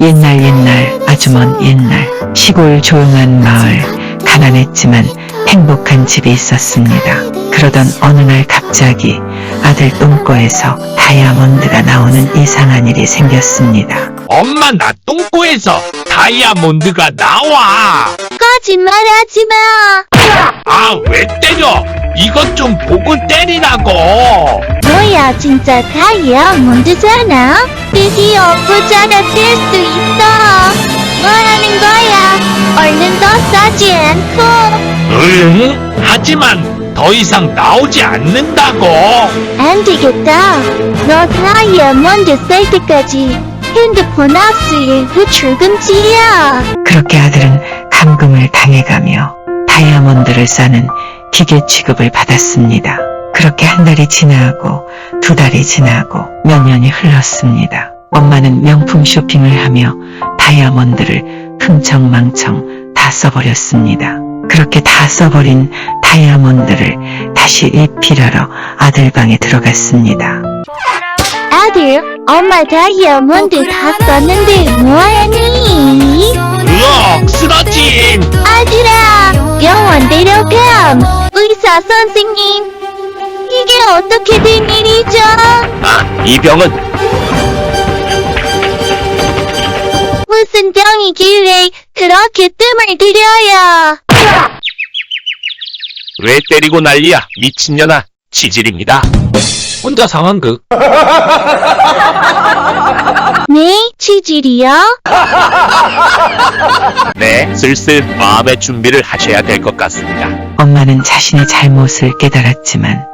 옛날 옛날 아주 먼 옛날 시골 조용한 마을 가난했지만 행복한 집이 있었습니다. 그러던 어느 날 갑자기 아들 똥꼬에서 다이아몬드가 나오는 이상한 일이 생겼습니다. 엄마 나 똥꼬에서 다이아몬드가 나와. 거짓말 하지 마. 아 왜 때려? 이것 좀 보고 때리라고. 뭐야 진짜 다이아몬드잖아. 드디어 부자가 될 수 있어. 뭐라는 거야? 얼른 더 싸지 않고. 응? 하지만 더 이상 나오지 않는다고. 안 되겠다. 너 다이아몬드 쌀 때까지 핸드폰 압수일 회출 금지야. 그렇게 아들은 감금을 당해가며 다이아몬드를 싸는 기계 취급을 받았습니다. 그렇게 한 달이 지나고 두 달이 지나고 몇 년이 흘렀습니다. 엄마는 명품 쇼핑을 하며 다이아몬드를 흥청망청 다 써버렸습니다. 그렇게 다 써버린 다이아몬드를 다시 입힐하러 아들 방에 들어갔습니다. 아들, 엄마 다이아몬드 다 썼는데 뭐하니? 으억 쓰러짐. 아들아, 병원 데려감. 의사 선생님, 이게 어떻게 된 일이죠? 아, 이 병은 무슨 병이길래 그렇게 뜸을 들여요? 왜 때리고 난리야 미친년아 치질입니다. 혼자 상황극. 네, 치질이요? 네, 슬슬 마음의 준비를 하셔야 될 것 같습니다. 엄마는 자신의 잘못을 깨달았지만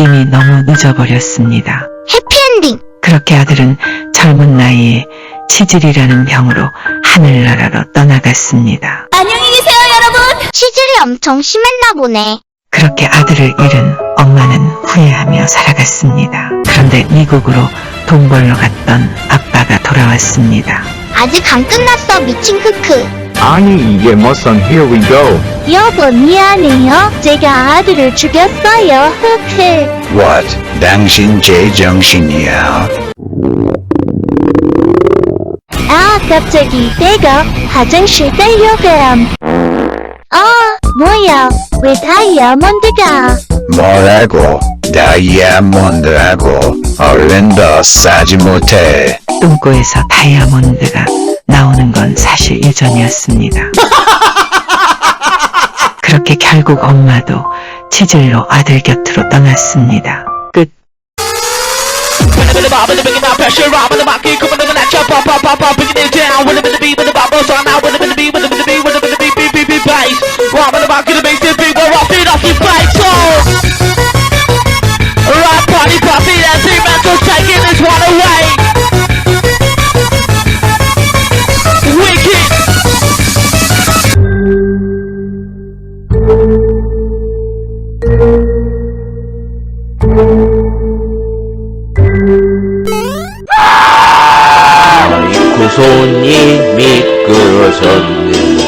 이미 너무 늦어버렸습니다. 해피엔딩. 그렇게 아들은 젊은 나이에 치질이라는 병으로 하늘나라로 떠나갔습니다. 안녕히 계세요, 여러분. 치질이 엄청 심했나 보네. 그렇게 아들을 잃은 엄마는 후회하며 살아갔습니다. 그런데 미국으로 돈 벌러 갔던 아빠가 돌아왔습니다. 아직 안 끝났어, 미친 크크. 아니 이게 무슨 here we go 여보, 미안해요. 제가 아들을 죽였어요. 흑흑. What? 당신 제정신이야? 아, 갑자기 내가 화장실 달려감. 아, 뭐야. 왜 다이아몬드가? 뭐라고? 다이아몬드하고 얼른 더 싸지 못해. 똥꼬에서 다이아몬드가 나오는 건 사실 유전이었습니다. 그렇게 결국 엄마도 치질로 아들 곁으로 떠났습니다. 끝. 구손이 미끄러졌네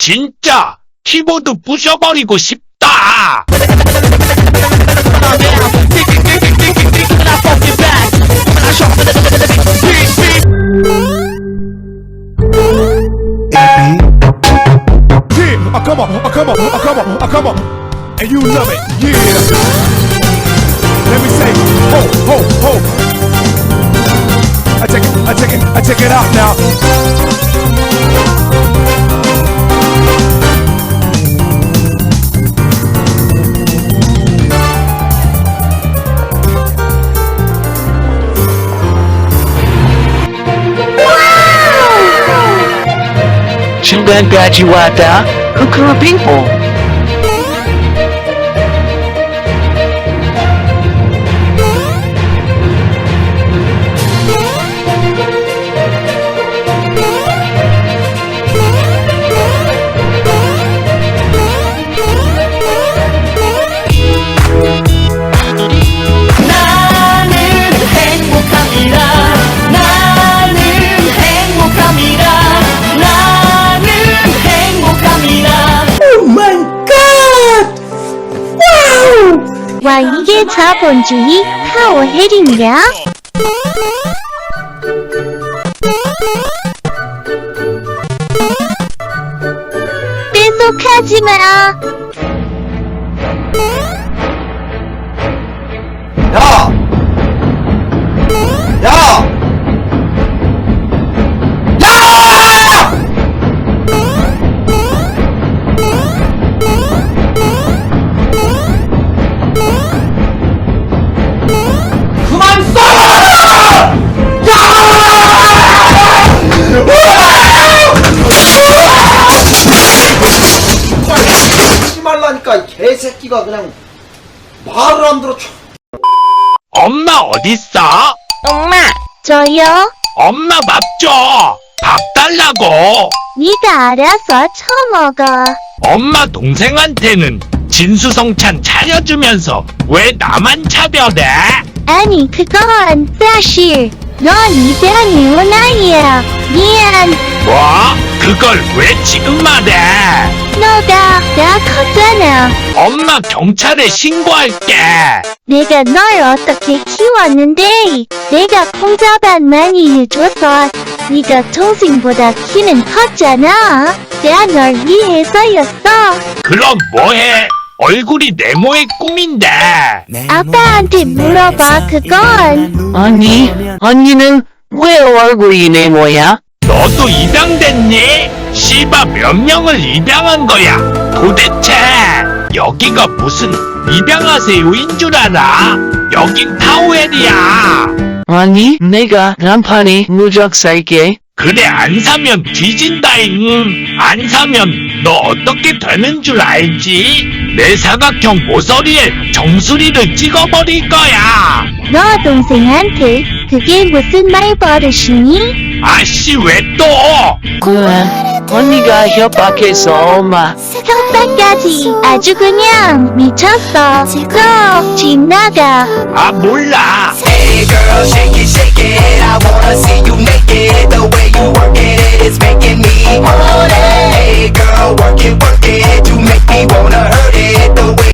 진짜 키보드 부셔버리고 싶다. Yeah, oh come on, oh come on, oh come on, oh come on. And you love it, yeah. Let me say, ho, ho, ho. I take it, I take it, I take it out now. Wow! Sudan graduata, Kukuru people. 와 이게 자본주의 파워헬인가? 뺏어가지 마. 하 새끼가 그냥 말을 안 들어 쳐. 엄마 어딨어? 엄마. 저요? 엄마 밥 줘. 밥 달라고. 네가 알아서 처먹어. 엄마 동생한테는 진수성찬 차려주면서 왜 나만 차별해? 아니 그건 사실 넌 이변이 원아이야. 미안. 뭐? 그걸 왜 지금 말해? 너가 나 컸잖아. 엄마 경찰에 신고할게. 내가 널 어떻게 키웠는데 내가 콩자반 많이 해줘서 네가 동생보다 키는 컸잖아. 내가 널 위해서였어. 그럼 뭐해? 얼굴이 네모의 꿈인데. 아빠한테 물어봐 그건. 아니, 언니는 왜 얼굴이 내 뭐야? 너도 입양됐니? 씨바 몇 명을 입양한 거야? 도대체 여기가 무슨 입양하세요인 줄 알아? 여긴 타우엘이야. 아니, 내가 간판에 무적 살게. 그래 안 사면 뒤진다잉. 안 사면 너 어떻게 되는 줄 알지? 내 사각형 모서리에 정수리를 찍어버릴 거야. 너 동생한테 그게 무슨 말 버릇이니? 아씨 왜 또? 그래, 언니가 협박해서 엄마. 협박까지 아주 그냥 미쳤어. 너집 나가. 아 몰라. Hey girl, shake it, shake it. I wanna see you naked. The way you work it is making me want it. Hey girl, work it, work it. You make me wanna hurt